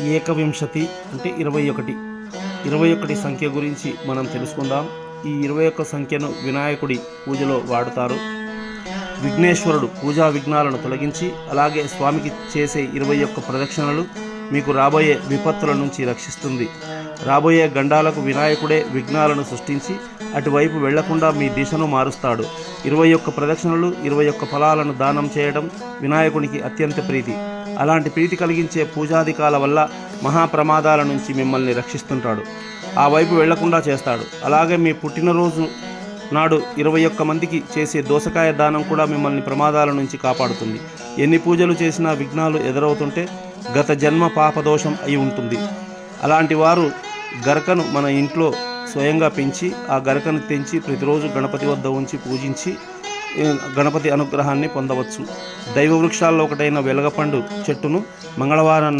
ఏకవింశతి అంటే ఇరవై ఒకటి. ఇరవై ఒకటి సంఖ్య గురించి మనం తెలుసుకుందాం. ఈ ఇరవై ఒక్క సంఖ్యను వినాయకుడి పూజలో వాడుతారు. విఘ్నేశ్వరుడు పూజా విఘ్నాలను తొలగించి అలాగే స్వామికి చేసే ఇరవై ఒక్క ప్రదక్షిణలు మీకు రాబోయే విపత్తుల నుంచి రక్షిస్తుంది. రాబోయే గండాలకు వినాయకుడే విఘ్నాలను సృష్టించి అటువైపు వెళ్ళకుండా మీ దిశను మారుస్తాడు. ఇరవై ఒక్క ప్రదక్షిణలు ఇరవై ఒక్క ఫలాలను దానం చేయడం వినాయకునికి అత్యంత ప్రీతి. అలాంటి ప్రీతి కలిగించే పూజాధికాల వల్ల మహాప్రమాదాల నుంచి మిమ్మల్ని రక్షిస్తుంటాడు. ఆ వైపు వెళ్ళకుండా చేస్తాడు. అలాగే మీ పుట్టినరోజు నాడు ఇరవై ఒక్క మందికి చేసే దోసకాయ దానం కూడా మిమ్మల్ని ప్రమాదాల నుంచి కాపాడుతుంది. ఎన్ని పూజలు చేసినా విఘ్నాలు ఎదురవుతుంటే గత జన్మ పాపదోషం అయి ఉంటుంది. అలాంటి వారు గరకను మన ఇంట్లో స్వయంగా పెంచి ఆ గరకను తెంచి ప్రతిరోజు గణపతి వద్ద ఉంచి పూజించి గణపతి అనుగ్రహాన్ని పొందవచ్చు. దైవ వృక్షాల్లో ఒకటైన వెలగపండు చెట్టును మంగళవారం